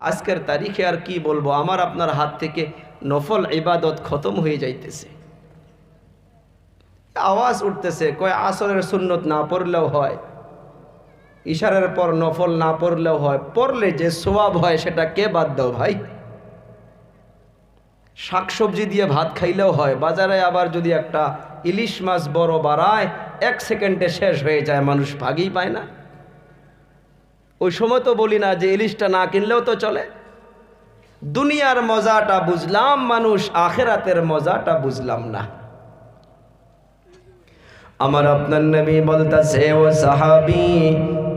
আজকের তারিখে আর কি বলব? আমার আপনার হাত থেকে নফল ইবাদত খতম হয়ে যাইতেছে। আওয়াজ উঠতেছে, কয়, আসরের সুন্নত না পড়লেও হয়, ইশারের পর নফল না পড়লেও হয়, পড়লে যে সোয়াব হয় সেটা কে বাদ দাও ভাই? শাকসবজি দিয়ে ভাত খাইলেও হয়, বাজারে আবার যদি একটা ইলিশ মাছ বড় বাড়ায়, এক সেকেন্ডে শেষ হয়ে যায়, মানুষ ভাগেই পায় না। ওই সময় তো বলি না যে ইলিশটা না কিনলেও তো চলে। দুনিয়ার মজাটা বুঝলাম, মানুষ আখেরাতের মজাটা বুঝলাম না। আমার আপনার নবী বলতেছে, ও সাহাবি,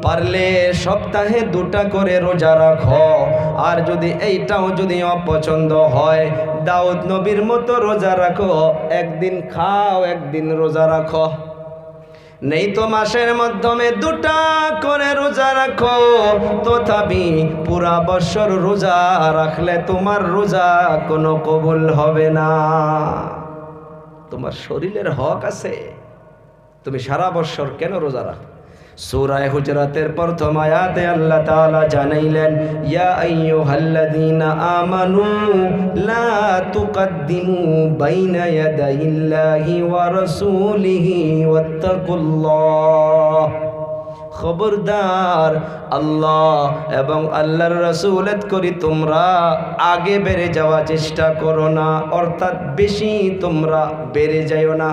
পারলে সপ্তাহে দুটা করে রোজা রাখো। আর যদি এইটাও যদি অপছন্দ হয়, দাউদ নবীর মতো রোজা রাখো। একদিন খাও, একদিন রোজা রাখো। নেই তো মাসের মাধ্যমে দুটা করে রোজা রাখো। তথাপি পুরা বছর রোজা রাখলে তোমার রোজা কোনো কবুল হবে না। তোমার শরীরের হক আছে। তুমি সারা বছর কেন রোজা রাখো? সূরায়ে হুজরাতের প্রথম আয়াতে আল্লাহ তাআলা জানাইলেন, ইয়া আইয়ুহাল্লাযীনা আমানু লা তুকদ্দিমু বাইনা ইয়াদাইল্লাহি ওয়া রাসূলিহি ওয়াত্তাকুল্লাহ। খবরদার আল্লাহ এবং আল্লাহর রসুলত করি তোমরা আগে বেড়ে যাওয়া চেষ্টা করো না, অর্থাৎ বেশি তোমরা বেড়ে যাইও না।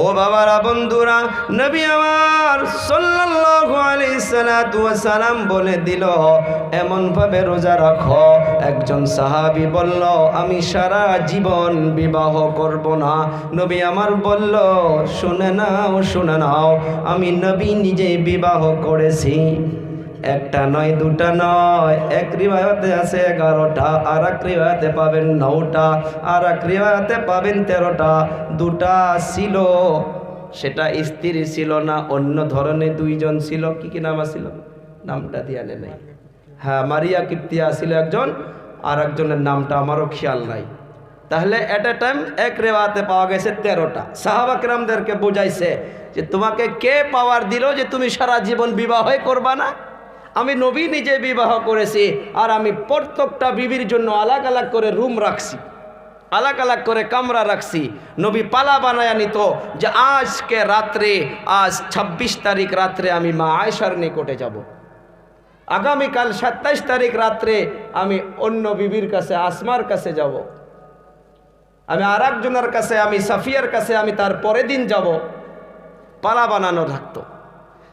ও বাবারা, বন্ধুরা, নবী আমার সাল্লাল্লাহু আলাইহি সাল্লাতু সালাম বলে দিল এমন ভাবে রোজা রাখো। একজন সাহাবী বলল, আমি সারা জীবন বিবাহ করব না। নবী আমার বলল, শুনে নাও শুনে নাও, আমি নবী নিজে বিবাহ করেছি। একটা নয়, দুটা নয়। এক রিবায়তে আছে এগারোটা, আর এক রিবায়তে পাবেন নটা, আর এক রিবায়তে পাবেন তেরোটা। দুটা ছিল, সেটা স্ত্রী ছিল না, অন্য ধরনের দুইজন ছিল। কি কি নাম ছিল নামটা দিয়া নাই। হ্যাঁ মারিয়া কিপ্তিয়া ছিল একজন, আর একজনের নামটা আমারও খেয়াল নাই। তাহলে এট এ টাইম এক রেওয়াতে পাওয়া গেছে তেরোটা। সাহাবাকরামদেরকে বোঝাইছে যে তোমাকে কে পাওয়ার দিল যে তুমি সারা জীবন বিবাহই করবা না? আমি নবী নিজে বিবাহ করেছি আর আমি প্রত্যেকটা বিবির জন্য আলাগ আলাগ করে রুম রাখছি, আলাগ আলাগ করে কামরা রাখছি নবী পালা বানায় নিত যে আজকে রাত্রে, আজ ২৬ তারিখ রাত্রে আমি মা আয়সার নিকটে যাব। আগামীকাল সাতাইশ তারিখ রাত্রে আমি অন্য বিবির কাছে, আসমার কাছে যাব। আমি আর কাছে, আমি সাফিয়ার কাছে, আমি তার পরের দিন যাব পালা বানানো থাকতো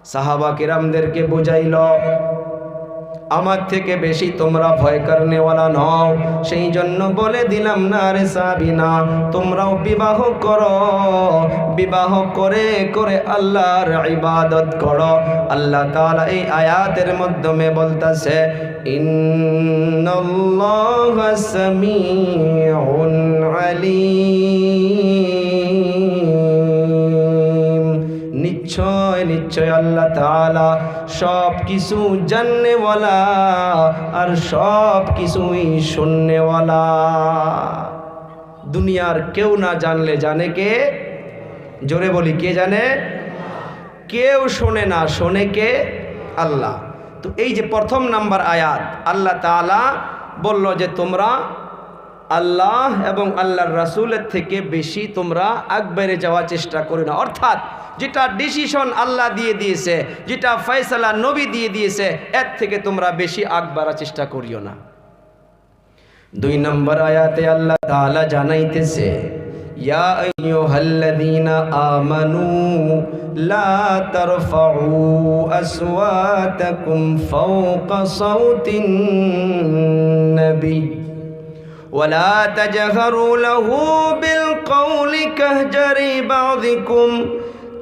সাহাবা কিরামদেরকে বুঝাইল, আমার থেকে বেশি তোমরা ভয় কারণেওয়ালা নও। সেই জন্য বলে দিলাম না রে সাবিনা তোমরাও বিবাহ করো। বিবাহ করে করে আল্লাহর ইবাদত করো। আল্লাহ তাআলা এই আয়াতের মাধ্যমে বলতাছে, ইন্নাল্লাহা সামিউন আলিম। নিশ্চয় নিশ্চয় আল্লাহ তাআলা সব কিছু জাননেওয়ালা আর সব কিছুই শুননেওয়ালা। দুনিয়ার কেউ না জানলে জানে কে? জোরে বলি, কে জানে? কেউ শোনে না, শোনে কে? আল্লাহ। তো এই যে প্রথম নাম্বার আয়াত, আল্লাহ তাআলা বলল যে তোমরা আল্লাহ এবং আল্লাহর রাসূলের থেকে বেশি তোমরা আগ বেড়ে যাওয়ার চেষ্টা করো না। অর্থাৎ যেটা ডিসিশন আল্লাহ দিয়ে দিয়েছে, যেটা ফয়সালা নবী দিয়ে দিয়েছে, এর থেকে তোমরা বেশি আগ বাড়ার চেষ্টা করিও না। দুই নম্বর আয়াতে আল্লাহ তাআলা জানাইতেছে, ইয়া আইয়ুহাল্লাযীনা আমানু লা তারফাউ আসওয়াতাকুম ফাওকা সাওতিন নবী। ولا تجهروا له بالقول كهجر بعضكم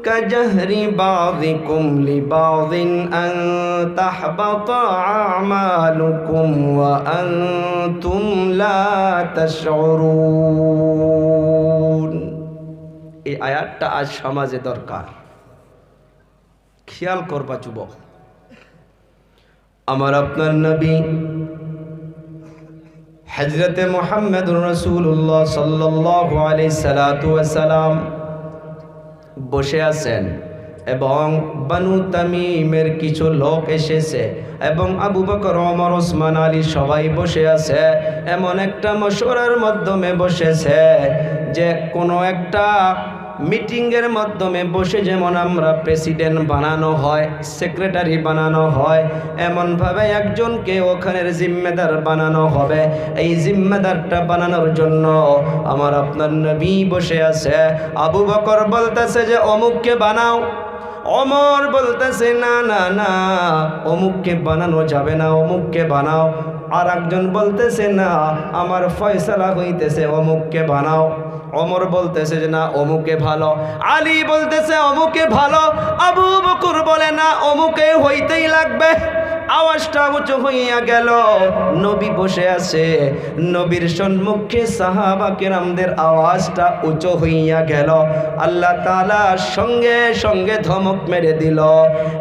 كجهر بعضكم لبعض أن تحبط أعمالكم وأنتم لا تشعرون এই আয়াতটা আজ সমাজে দরকার খেয়াল করবা যুবক আমার আপনার নবী হজরতে মোহাম্মদ রসুল্লাহ সাল্লাহ আলি সালাম বসে আছেন এবং বানু তামিমের কিছু লোক এসেছে এবং আবু বকর অমর ওসমান, আলী সবাই বসে আছে। এমন একটা মশওয়ারার মাধ্যমে বসেছে যে কোনো একটা মিটিংয়ের মাধ্যমে বসে যেমন আমরা প্রেসিডেন্ট বানানো হয়, সেক্রেটারি বানানো হয়, এমনভাবে একজনকে ওখানের জিম্মেদার বানানো হবে। এই জিম্মেদারটা বানানোর জন্য আমার আপনার নবী বসে আছে। আবু বকর বলতেছে যে, অমুককে বানাও। অমর বলতেছে, না না না, অমুককে বানানো যাবে না, অমুককে বানাও। আর একজন বলতেছে, না, আমার ফয়সালা হইতেছে, অমুককে বানাও। অমর বলতেছে যে, না, অমুকে ভালো। আলী বলতেছে, অমুকে ভালো। আবু বকুর বলে, না, অমুকে হইতেই লাগবে। আওয়াজটা উঁচু হইয়া গেল। নবী বসে আছে। নবীর সম্মুখে সাহাবা কেরামদের আওয়াজটা উঁচু হইয়া গেল। আল্লাহ তাআলা সঙ্গে সঙ্গে ধমক মেরে দিল,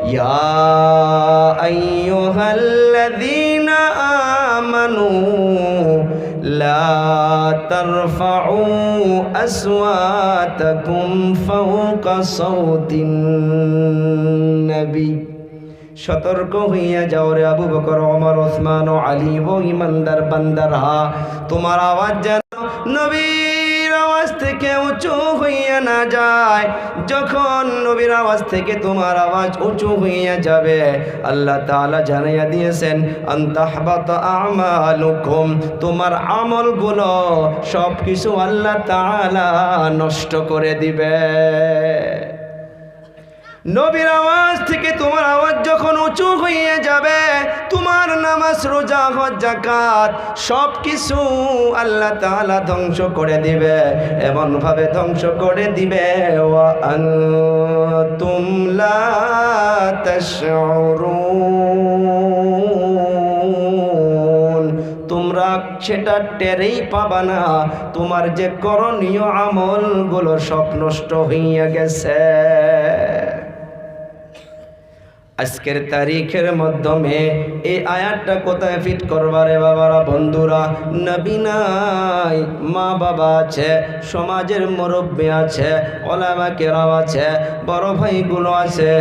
ইয়া আইয়ুহাল্লাযীনা আমানু لا ترفعوا আসওয়াতাকুম فوق صوت النبي. সতর্ক হইয়া যাও রে আবু বকর, ওমর, ওসমান ও আলী ও ইমানদার বান্দার হা তোমার আওয়াজ যেন আওয়াজ থেকে উঁচু হইয়া না যায়। যখন নবীর আওয়াজ থেকে তোমার আওয়াজ উঁচু হইয়া যাবে, আল্লাহ তাআলা জানাইয়া দিয়েছেন আন্তাহবাত আমালুকুম। তোমার আমলগুলো সব কিছু আল্লাহ তাআলা নষ্ট করে দিবে। নবীর আওয়াজ থেকে তোমার আওয়াজ যখন উঁচু হয়ে যাবে, তোমার নামাজ, রোজা, হজ সব কিছু আল্লাহ তাআলা ধ্বংস করে দিবে। এমন ভাবে ধ্বংস করে দিবে। ওয়া আনতুম লা তাশউরুন। তোমরা সেটা টেরেই পাবা না। তোমার যে করণীয় আমলগুলো সব নষ্ট হইয়া গেছে। আজকের তারিখের মাধ্যমে এই আয়াতটা কোথায় ফিট করবারে বাবারা বন্ধুরা? নবী নাই, মা বাবা আছে, সমাজের মুরব্বী আছে, ওলামা কেরাম আছে, বড় ভাইগুলো আছে।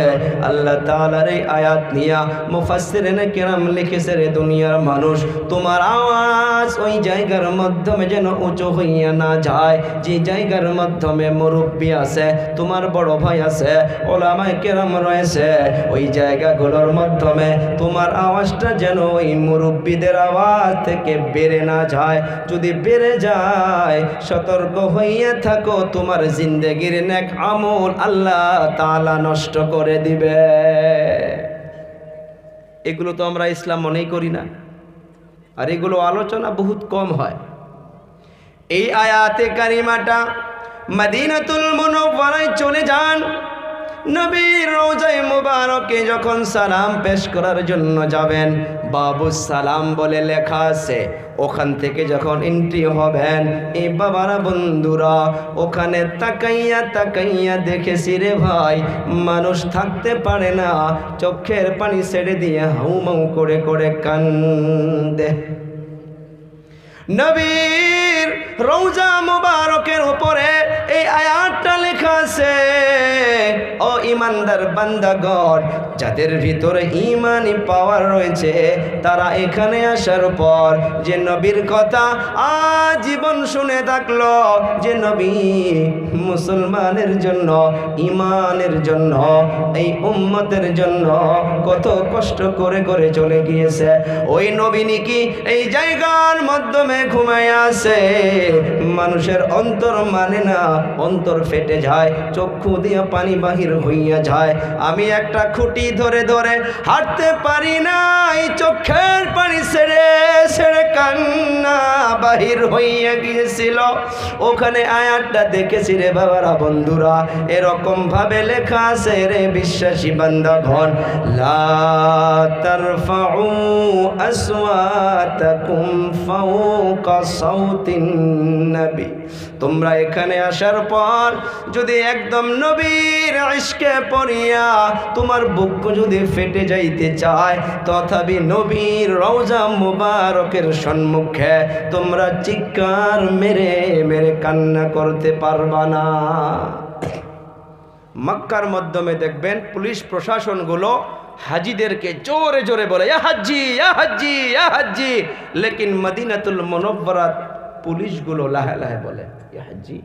আল্লাহ তাআলার এই আয়াত নিয়া মুফাসসিরিনে কেরাম লিখেছে রে দুনিয়ার মানুষ, তোমার আওয়াজ ওই জায়গার মাধ্যমে যেন উঁচু হইয়া না যায়। যে জায়গার মাধ্যমে মুরব্বী আছে, তোমার বড় ভাই আছে, ওলামা কেরাম রয়েছে, ওই জায়গাগুলোর মাধ্যমে তোমার আওয়াজটা যেন ওই মুরব্বীদের আওয়াজ থেকে বেড়ে না যায়। যদি বেড়ে যায়, সতর্ক হইয়া থাকো, তোমার জিন্দগির নেক আমল আল্লাহ তাআলা নষ্ট করে দিবে। এগুলো তো আমরা ইসলাম মনেই করি না। আর এগুলো আলোচনা বহুত কম হয়। এই আয়াতে কারিমাটা মদিনাতুল মুনওয়ারায় চলে যান। নবীর রোজায় মুবারকে যখন সালাম পেশ করার জন্য যাবেন, বাবু সালাম বলে লেখা আছে, ওখান থেকে যখন এন্ট্রি হবেন এই বাবারা বন্ধুরা, ওখানে তাকাইয়া তাকাইয়া দেখেছি রে ভাই, মানুষ থাকতে পারে না, চোখের পানি ছেড়ে দিয়ে হাউমাউ করে করে কান্দে। নবীর রৌজা মুবারকের উপরে ইমানদার বান্দাগণ যাদের ভিতরে ইমানি পাওয়ার রয়েছে, তারা এখানে আসার পর যে নবীর কথা আজীবন শুনে থাকল, যে নবী মুসলমানের জন্য, ইমানের জন্য, এই উম্মতের জন্য কত কষ্ট করে করে চলে গিয়েছে। ওই নবী কি এই জায়গার মাধ্যমে ঘুমায় আসে মানুষের অন্তর মানে না, অন্তর ফেটে যায়, চক্ষু দিয়ে পানি বাহির হইয়া যায়। আমি একটা খুঁটি ধরে ধরে হাঁটতে পারি নাই, চোখের পানি ছেড়ে ছেড়ে কান্না বাহির হইয়া গিয়েছিল। ওখানে আয়াতটা দেখেছি রে বাবারা বন্ধুরা, এরকম ভাবে লেখা আছে রে বিশ্বাসী বান্দা ঘন লা তারফাউ আসওয়াতাকুম ফাওকা সাউতিন নবী তোমরা এখানে আসার পর যদি একদম নবীর ইশকে পড়িয়া তোমার বুক যদি ফেটে যাইতে চায়, তথাপি নবীর রওজা মুবারকের সম্মুখে তোমরা চিৎকার মেরে মেরে কান্না করতে পারবা না। মক্কার মাধ্যমে দেখবেন পুলিশ প্রশাসনগুলো হাজিদেরকে জোরে জোরে বলে, ইয়া হাজ্জি ইয়া হাজ্জি ইয়া হাজ্জি। লেকিন মদিনাতুল মনব্বরাত পুলিশগুলো লাহে লাহে বলে, ইয়া হাজ্জি